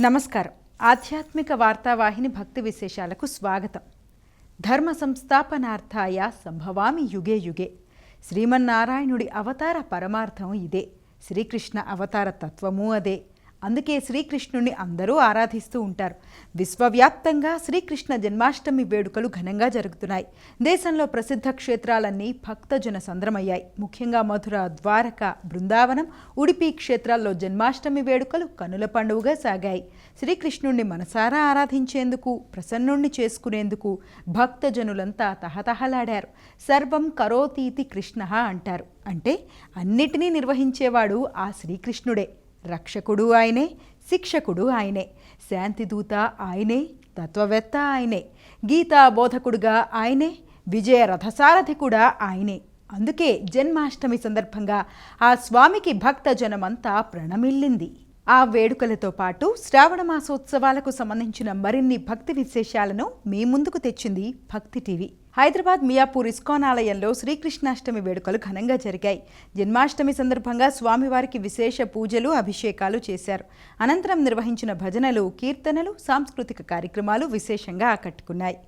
నమస్కారం. ఆధ్యాత్మిక వార్తావాహిని భక్తి విశేషాలకు స్వాగతం. ధర్మ సంస్థాపనార్థాయ సంభవామి యుగే యుగే. శ్రీమన్నారాయణుడి అవతార పరమార్థం ఇదే. శ్రీకృష్ణ అవతార తత్వము అదే. అందుకే శ్రీకృష్ణుణ్ణి అందరూ ఆరాధిస్తూ ఉంటారు. విశ్వవ్యాప్తంగా శ్రీకృష్ణ జన్మాష్టమి వేడుకలు ఘనంగా జరుగుతున్నాయి. దేశంలో ప్రసిద్ధ క్షేత్రాలన్నీ భక్తజన సంద్రమయ్యాయి. ముఖ్యంగా మధుర ద్వారక బృందావనం ఉడిపి క్షేత్రాల్లో జన్మాష్టమి వేడుకలు కనుల పండుగగా సాగాయి. శ్రీకృష్ణుణ్ణి మనసారా ఆరాధించేందుకు ప్రసన్నుణ్ణి చేసుకునేందుకు భక్తజనులంతా తహతహలాడారు. సర్వం కరోతీతి కృష్ణ అంటారు. అంటే అన్నిటినీ నిర్వహించేవాడు ఆ శ్రీకృష్ణుడే. రక్షకుడు ఆయనే శిక్షకుడు ఆయనే శాంతిదూత ఆయనే తత్వవేత్త ఆయనే గీతా బోధకుడుగా ఆయనే విజయ రథసారథి కూడా ఆయనే. అందుకే జన్మాష్టమి సందర్భంగా ఆ స్వామికి భక్తజనమంతా ప్రణమిల్లింది. ఆ వేడుకలతో పాటు శ్రావణ మాసోత్సవాలకు సంబంధించిన మరిన్ని భక్తి విశేషాలను మీ ముందుకు తెచ్చింది భక్తి టీవీ. హైదరాబాద్ మియాపూర్ ఇస్కాన్ ఆలయంలో శ్రీకృష్ణాష్టమి వేడుకలు ఘనంగా జరిగాయి. జన్మాష్టమి సందర్భంగా స్వామివారికి విశేష పూజలు అభిషేకాలు చేశారు. అనంతరం నిర్వహించిన భజనలు కీర్తనలు సాంస్కృతిక కార్యక్రమాలు విశేషంగా ఆకట్టుకున్నాయి.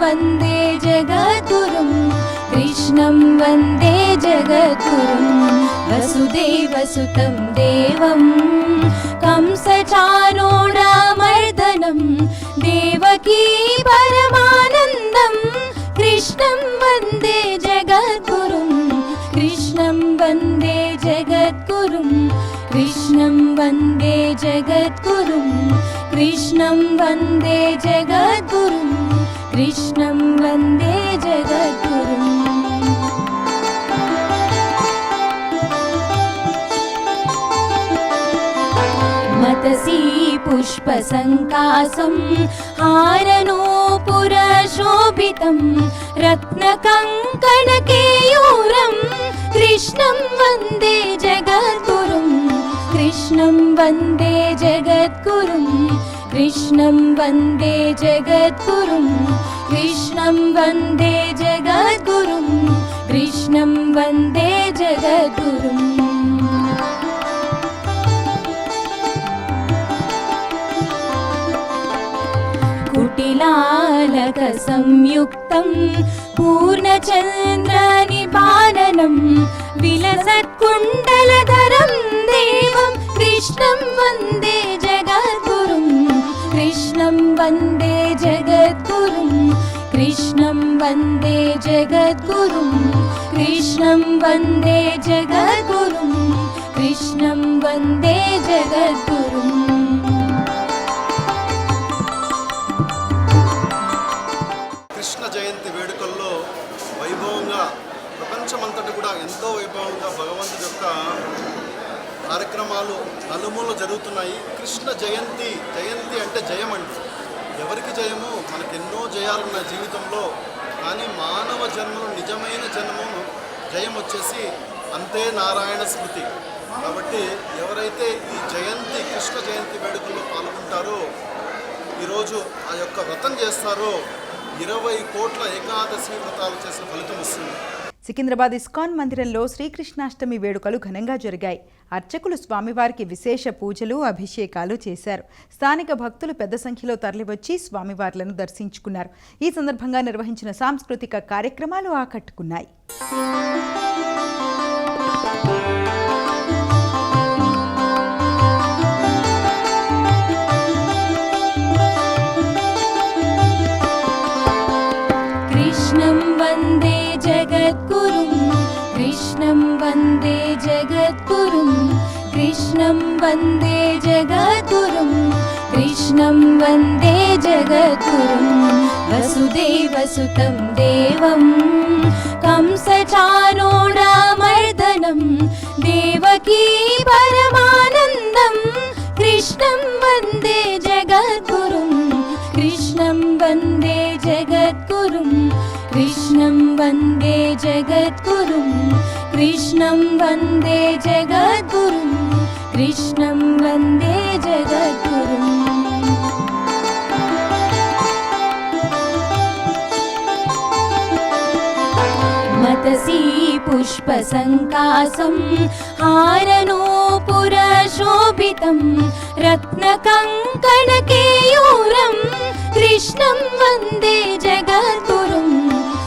वन्दे जगद्गुरुं कृष्णं वन्दे जगद्गुरुं वसुदेवसुतं देवं कंसचारोणामर्दनं देवकी परमानन्दं कृष्णं वन्दे जगद्गुरुं कृष्णं वन्दे जगद्गुरुं कृष्णं वन्दे जगद्गुरुं कृष्णं वन्दे जगद्गुरुं कृष्णं वन्दे जगद्गुरुम्। मतसि पुष्पसङ्कासं हारनोपुरशोभितं रत्नकङ्कणकेयूरं कृष्णं वन्दे जगद्गुरुं कृष्णं वन्दे जगद्गुरुं कृष्णं वन्दे जगद्गुरुं कृष्णं वन्दे जगद्गुरुं कृष्णं वन्दे जगद्गुरुम् कुटिलालकसंयुक्तं पूर्णचन्द्रनिपालनं विलसत्कुण्डलधरं देवं कृष्णं वन्दे वन्दे जगद्गुरुं कृष्णं वन्दे जगद्गुरुं कृष्णं वन्दे जगद्गुरुं कृष्णं वन्दे जगद्गुरुम् కృష్ణ జయంతి వేడుకల్లో వైభవంగా ప్రపంచమంతటి కూడా ఎంతో వైభవంగా భగవంతుడి యొక్క కార్యక్రమాలు నలుమూల జరుగుతున్నాయి కృష్ణ జయంతి జయంతి అంటే జయం అండి ఎవరికి జయము మనకు ఎన్నో జయాలున్న జీవితంలో కానీ మానవ జన్మలో నిజమైన జన్మను జయం వచ్చేసి అంతే నారాయణ స్మృతి. కాబట్టి ఎవరైతే ఈ జయంతి కృష్ణ జయంతి వేడుకల్లో పాల్గొంటారో ఈరోజు ఆ యొక్క వ్రతం చేస్తారో ఇరవై కోట్ల ఏకాదశి వ్రతాలు చేసిన ఫలితం వస్తుంది. సికింద్రాబాద్ ఇస్కాన్ మందిరంలో శ్రీకృష్ణాష్టమి వేడుకలు ఘనంగా జరిగాయి. అర్చకులు స్వామివారికి విశేష పూజలు అభిషేకాలు చేశారు. స్థానిక భక్తులు పెద్ద సంఖ్యలో తరలివచ్చి స్వామివార్లను దర్శించుకున్నారు. ఈ సందర్భంగా నిర్వహించిన సాంస్కృతిక కార్యక్రమాలు ఆకట్టుకున్నాయి. वन्दे जगद्गुरुं कृष्णं वन्दे जगद्गुरुं वसुदेवसुतं देवं। कंसचारोणामर्दनं। देवकी परमानन्दं। कृष्णं वन्दे जगद्गुरुं कृष्णं वन्दे जगद्गुरुं कृष्णं वन्दे जगद्गुरुं कृष्णं वन्दे जगद्गुरुं कृष्णं वन्दे जगद्गुरुम्। मतसि पुष्पसङ्कासं हारनूपुरशोभितं रत्नकङ्कणकेयूरं कृष्णं वन्दे जगद्गुरुं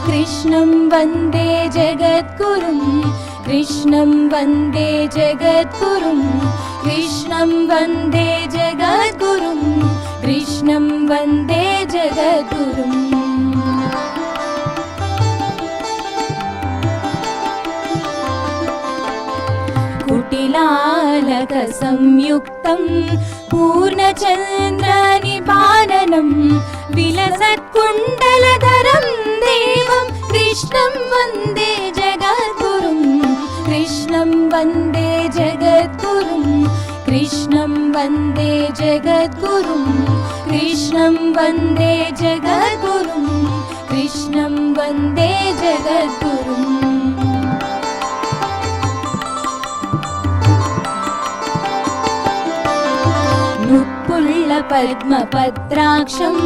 कृष्णं वन्दे जगद्गुरुं कृष्णं वन्दे जगद्गुरुं कृष्णं वन्दे जगद्गुरुं कृष्णं वन्दे जगद्गुरुम् कुटिलालकसंयुक्तं पूर्णचन्द्रनिपालनं विलसत्कुण्डलधरं देवं कृष्णं वन्दे वन्दे जगद्गुरुं। कृष्णं वन्दे जगद्गुरुं। कृष्णं वन्दे जगद्गुरुं। कृष्णं वन्दे जगद्गुरुम् नुत्पुल्लपद्मपत्राक्षं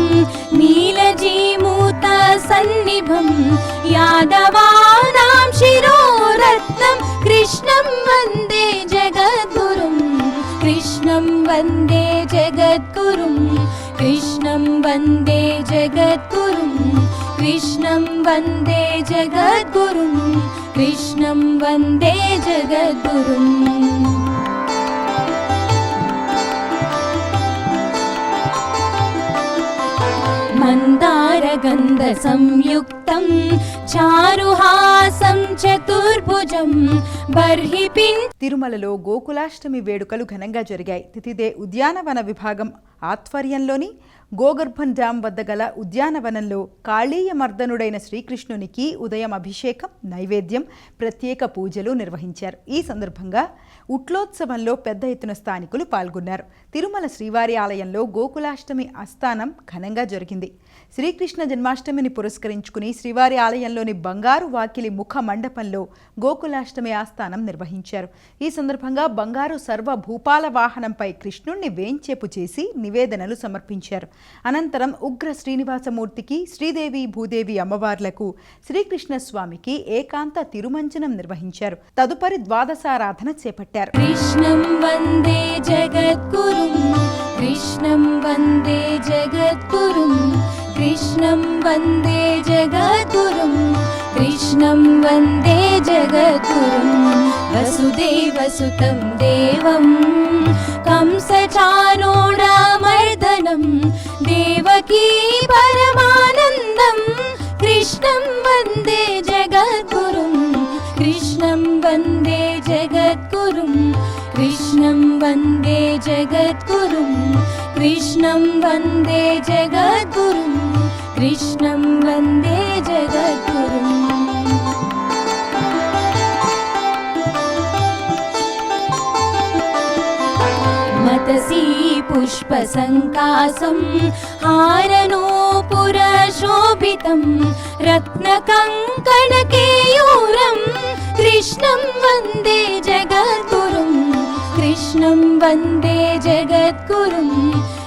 नीलजीमूतसन्निभं यादवानां शिरोरत्नं कृष्णं वन्दे जगद्गुरुं कृष्णं वन्दे जगद्गुरुं कृष्णं वन्दे जगद्गुरुं कृष्णं वन्दे जगद्गुरुं कृष्णं वन्दे जगद्गुरुम्। मन्दारगन्धसंयुक्तं చారుహాసం చతుర్భుజం బర్హిపిన్ తిరుమలలో గోకులాష్టమి వేడుకలు ఘనంగా జరిగాయి. తితిదే ఉద్యానవన విభాగం ఆధ్వర్యంలోని గోగర్భం డ్యాం వద్ద గల ఉద్యానవనంలో కాళీయ మర్దనుడైన శ్రీకృష్ణునికి ఉదయం అభిషేకం నైవేద్యం ప్రత్యేక పూజలు నిర్వహించారు. ఈ సందర్భంగా ఉట్లోత్సవంలో పెద్ద ఎత్తున స్థానికులు పాల్గొన్నారు. తిరుమల శ్రీవారి ఆలయంలో గోకులాష్టమి అస్థానం ఘనంగా జరిగింది. శ్రీకృష్ణ జన్మాష్టమిని పురస్కరించుకుని శ్రీవారి ఆలయంలోని బంగారు వాకిలి ముఖ మండపంలో గోకులాష్టమి ఆస్థానం నిర్వహించారు. ఈ సందర్భంగా బంగారు సర్వ భూపాల వాహనంపై కృష్ణుణ్ణి వేంచేపు చేసి నివేదనలు సమర్పించారు. అనంతరం ఉగ్ర శ్రీనివాసమూర్తికి శ్రీదేవి భూదేవి అమ్మవార్లకు శ్రీకృష్ణ స్వామికి ఏకాంత తిరుమంజనం నిర్వహించారు. తదుపరి ద్వాదశారాధన చేపట్టారు. కృష్ణం వందే జగద్గురు కృష్ణం వందే జగ वन्दे जगद्गुरुं कृष्णं वन्दे जगद्गुरुं वसुदेवसुतं देवं कंसचानोडामर्दनं देवकी परमानन्दं कृष्णं वन्दे जगद्गुरुं कृष्णं वन्दे जगद्गुरुं कृष्णं वन्दे जगद्गुरुं कृष्णं वन्दे जगद्गुरुं कृष्णं वन्दे जगद्गुरुम्। मतसि पुष्पसङ्कासं हारनूपुरशोभितं रत्नकङ्कणकेयूरं। कृष्णं वन्दे जगद्गुरुं कृष्णं वन्दे जगद्गुरुं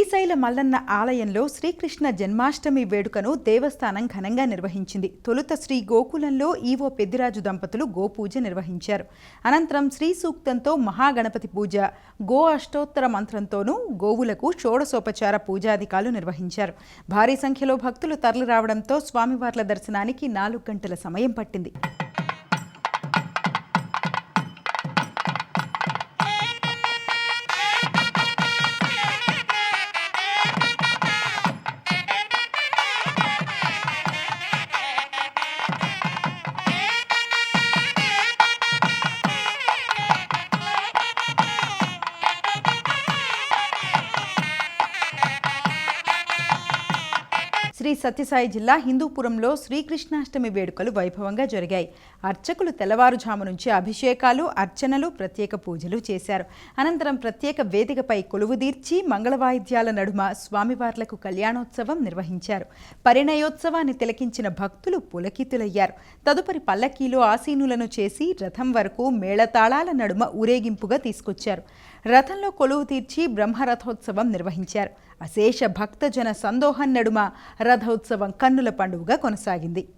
శ్రీశైల మల్లన్న ఆలయంలో శ్రీకృష్ణ జన్మాష్టమి వేడుకను దేవస్థానం ఘనంగా నిర్వహించింది. తొలుత శ్రీ గోకులంలో ఈవో పెద్దిరాజు దంపతులు గోపూజ నిర్వహించారు. అనంతరం శ్రీ సూక్తంతో మహాగణపతి పూజ గో అష్టోత్తర మంత్రంతోనూ గోవులకు షోడసోపచార పూజాధికాలు నిర్వహించారు. భారీ సంఖ్యలో భక్తులు తరలిరావడంతో స్వామివార్ల దర్శనానికి నాలుగు గంటల సమయం పట్టింది. సత్యసాయి జిల్లా హిందూపురంలో శ్రీకృష్ణాష్టమి వేడుకలు వైభవంగా జరిగాయి. అర్చకులు తెల్లవారుజాము నుంచి అభిషేకాలు అర్చనలు ప్రత్యేక పూజలు చేశారు. అనంతరం ప్రత్యేక వేదికపై కొలువుదీర్చి మంగళవాయిద్యాల నడుమ స్వామివార్లకు కళ్యాణోత్సవం నిర్వహించారు. పరిణయోత్సవాన్ని తిలకించిన భక్తులు పులకితులయ్యారు. తదుపరి పల్లకీలో ఆసీనులను చేసి రథం వరకు మేళతాళాల నడుమ ఊరేగింపుగా తీసుకొచ్చారు. రథంలో కొలువు తీర్చి బ్రహ్మరథోత్సవం నిర్వహించారు. అశేష భక్తజన సందోహం నడుమ రథోత్సవం కన్నుల పండుగగా కొనసాగింది.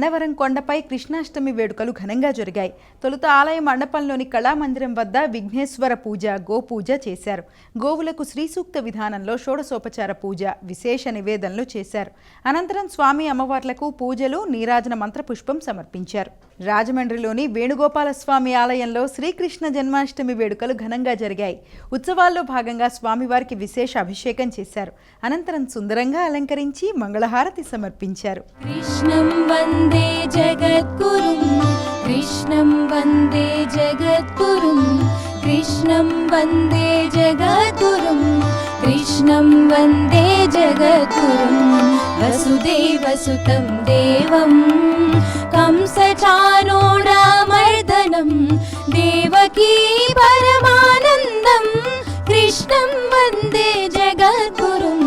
అన్నవరం కొండపై కృష్ణాష్టమి వేడుకలు ఘనంగా జరిగాయి. తొలుత ఆలయ మండపంలోని కళామందిరం వద్ద విఘ్నేశ్వర పూజ గోపూజ చేశారు. గోవులకు శ్రీసూక్త విధానంలో షోడసోపచార పూజ విశేష నివేదనలు చేశారు. అనంతరం స్వామి అమ్మవార్లకు పూజలు నీరాజన మంత్రపుష్పం సమర్పించారు. రాజమండ్రిలోని వేణుగోపాలస్వామి ఆలయంలో శ్రీకృష్ణ జన్మాష్టమి వేడుకలు ఘనంగా జరిగాయి. ఉత్సవాల్లో భాగంగా స్వామివారికి విశేష అభిషేకం చేశారు. అనంతరం సుందరంగా అలంకరించి మంగళహారతి సమర్పించారు. కృష్ణం वन्दे जगद्गुरुं कृष्णं वन्दे जगद्गुरुं कृष्णं वन्दे जगद्गुरुं कृष्णं वन्दे जगद्गुरुं वसुदेवसुतं देवं। कंसचानोडामर्दनं देवकी परमानन्दं। कृष्णं वन्दे जगद्गुरुं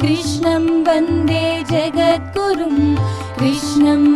कृष्णं वन्दे जगद्गुरुं कृष्णं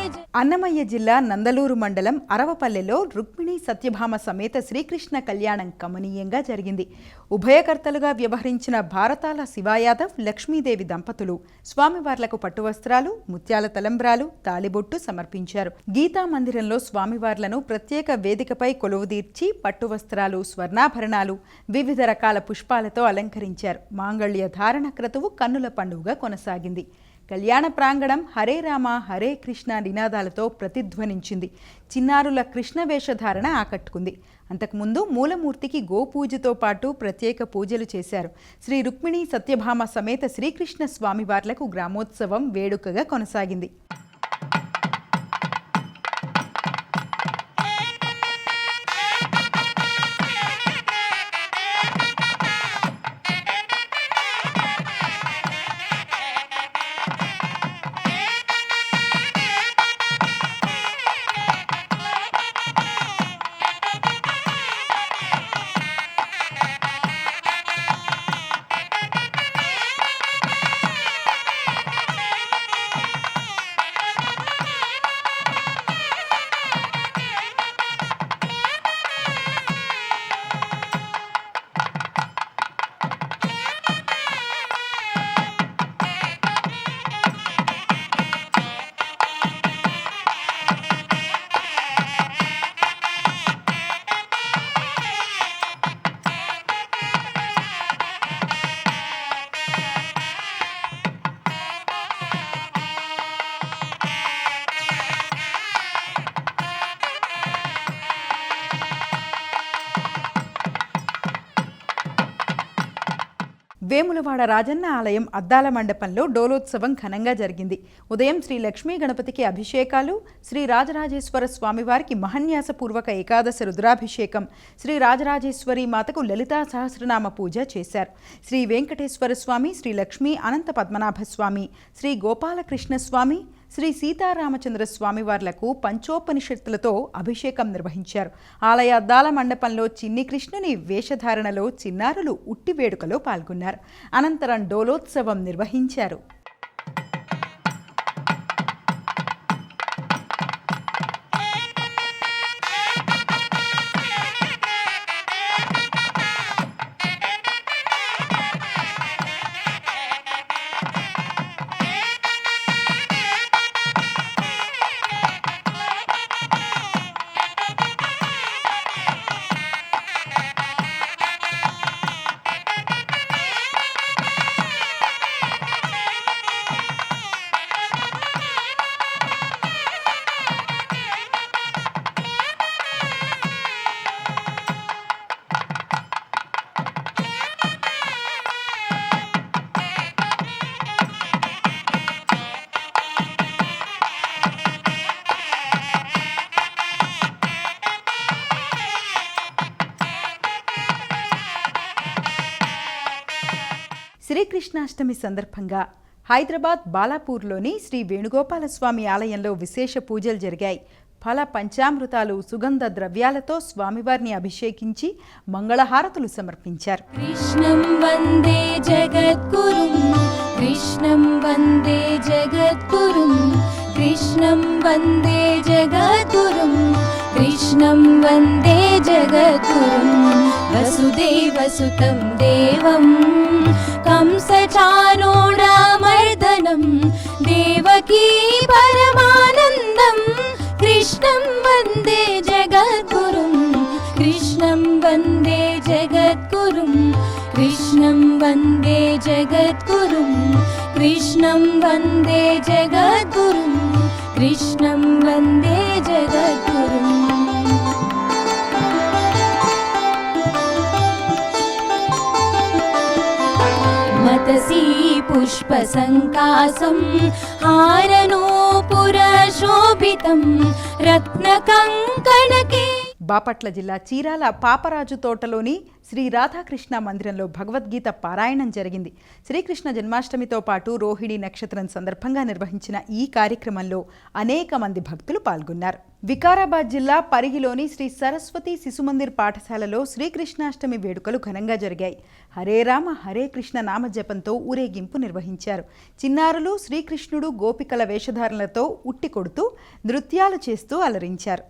అన్నమయ్య జిల్లా నందలూరు మండలం అరవపల్లెలో రుక్మిణి సత్యభామ సమేత శ్రీకృష్ణ కళ్యాణం కమనీయంగా జరిగింది. ఉభయకర్తలుగా వ్యవహరించిన భారతాల శివాయాదవ్ లక్ష్మీదేవి దంపతులు స్వామివార్లకు పట్టువస్త్రాలు ముత్యాల తలంబ్రాలు తాళిబొట్టు సమర్పించారు. గీతా మందిరంలో స్వామివార్లను ప్రత్యేక వేదికపై కొలువుదీర్చి పట్టువస్త్రాలు స్వర్ణాభరణాలు వివిధ రకాల పుష్పాలతో అలంకరించారు. మాంగళ్య ధారణ క్రతువు కన్నుల పండుగ కొనసాగింది. కళ్యాణ ప్రాంగణం హరే రామ హరే కృష్ణ నినాదాలతో ప్రతిధ్వనించింది. చిన్నారుల కృష్ణ వేషధారణ ఆకట్టుకుంది. అంతకుముందు మూలమూర్తికి గోపూజతో పాటు ప్రత్యేక పూజలు చేశారు. శ్రీ రుక్మిణి సత్యభామ సమేత శ్రీకృష్ణ స్వామివార్లకు గ్రామోత్సవం వేడుకగా కొనసాగింది. వేములవాడ రాజన్న ఆలయం అద్దాల మండపంలో డోలోత్సవం ఘనంగా జరిగింది. ఉదయం శ్రీ లక్ష్మీ గణపతికి అభిషేకాలు శ్రీ రాజరాజేశ్వర స్వామివారికి మహన్యాసపూర్వక ఏకాదశ రుద్రాభిషేకం శ్రీ రాజరాజేశ్వరి మాతకు లలితా సహస్రనామ పూజ చేశారు. శ్రీ వెంకటేశ్వర స్వామి శ్రీ లక్ష్మీ అనంత పద్మనాభ స్వామి శ్రీ గోపాలకృష్ణ స్వామి శ్రీ సీతారామచంద్ర స్వామివార్లకు పంచోపనిషత్తులతో అభిషేకం నిర్వహించారు. ఆలయ అద్దాల మండపంలో చిన్ని కృష్ణుని వేషధారణలో చిన్నారులు ఉట్టి వేడుకలో పాల్గొన్నారు. అనంతరం డోలోత్సవం నిర్వహించారు. శ్రీకృష్ణాష్టమి సందర్భంగా హైదరాబాద్ బాలాపూర్లోని శ్రీ వేణుగోపాలస్వామి ఆలయంలో విశేష పూజలు జరిగాయి. ఫల పంచామృతాలు సుగంధ ద్రవ్యాలతో స్వామివారిని అభిషేకించి మంగళహారతులు సమర్పించారు. కృష్ణం వందే జగద్గురు కృష్ణం వందే జగద్గురు కృష్ణం వందే జగద్గురు కృష్ణం వందే జగద్గురు వసుదేవసుతం దేవం. कंसचानूरामर्दनं देवकी परमानन्दं। कृष्णं वन्दे जगद्गुरुं कृष्णं वन्दे जगद्गुरुं कृष्णं वन्दे जगद्गुरुं कृष्णं वन्दे जगद्गुरुं कृष्णं वन्दे जगद्गुरुम् मतसि पुष्पसङ्कासं हारनूपुरशोभितं रत्नकङ्कणके బాపట్ల జిల్లా చీరాల పాపరాజు తోటలోని శ్రీ రాధాకృష్ణ మందిరంలో భగవద్గీత పారాయణం జరిగింది. శ్రీకృష్ణ జన్మాష్టమితో పాటు రోహిణి నక్షత్రం సందర్భంగా నిర్వహించిన ఈ కార్యక్రమంలో అనేక మంది భక్తులు పాల్గొన్నారు. వికారాబాద్ జిల్లా పరిగిలోని శ్రీ సరస్వతి శిశుమందిర్ పాఠశాలలో శ్రీకృష్ణాష్టమి వేడుకలు ఘనంగా జరిగాయి. హరే రామ హరే కృష్ణ నామజపంతో ఊరేగింపు నిర్వహించారు. చిన్నారులు శ్రీకృష్ణుడు గోపికల వేషధారణలతో ఉట్టి కొడుతూ నృత్యాలు చేస్తూ అలరించారు.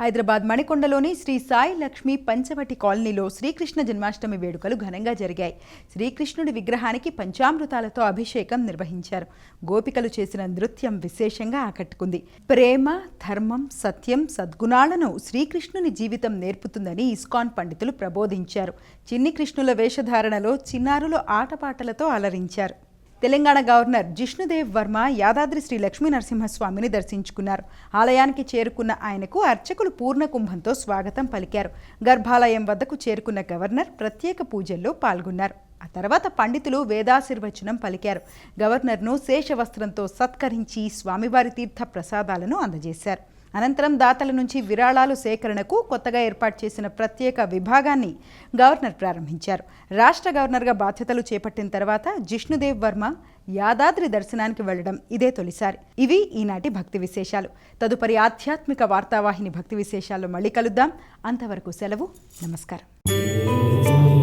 హైదరాబాద్ మణికొండలోని శ్రీ సాయి లక్ష్మి పంచవటి కాలనీలో శ్రీకృష్ణ జన్మాష్టమి వేడుకలు ఘనంగా జరిగాయి. శ్రీకృష్ణుడి విగ్రహానికి పంచామృతాలతో అభిషేకం నిర్వహించారు. గోపికలు చేసిన నృత్యం విశేషంగా ఆకట్టుకుంది. ప్రేమ ధర్మం సత్యం సద్గుణాలను శ్రీకృష్ణుని జీవితం నేర్పుతుందని ఇస్కాన్ పండితులు ప్రబోధించారు. చిన్ని కృష్ణుల వేషధారణలో చిన్నారులు ఆటపాటలతో అలరించారు. తెలంగాణ గవర్నర్ జిష్ణుదేవ్ వర్మ యాదాద్రి శ్రీ లక్ష్మీ నరసింహస్వామిని దర్శించుకున్నారు. ఆలయానికి చేరుకున్న ఆయనకు అర్చకులు పూర్ణ కుంభంతో స్వాగతం పలికారు. గర్భాలయం వద్దకు చేరుకున్న గవర్నర్ ప్రత్యేక పూజల్లో పాల్గొన్నారు. ఆ తర్వాత పండితులు వేదాశీర్వచనం పలికారు. గవర్నర్ను శేషవస్త్రంతో సత్కరించి స్వామివారి తీర్థ ప్రసాదాలను అందజేశారు. అనంతరం దాతల నుంచి విరాళాలు సేకరణకు కొత్తగా ఏర్పాటు చేసిన ప్రత్యేక విభాగాన్ని గవర్నర్ ప్రారంభించారు. రాష్ట్ర గవర్నర్గా బాధ్యతలు చేపట్టిన తర్వాత జిష్ణుదేవ్ వర్మ యాదాద్రి దర్శనానికి వెళ్ళడం ఇదే తొలిసారి. ఇవి ఈనాటి భక్తి విశేషాలు. తదుపరి ఆధ్యాత్మిక వార్తావాహిని భక్తి విశేషాల్లో మళ్ళీ కలుద్దాం. అంతవరకు సెలవు. నమస్కారం.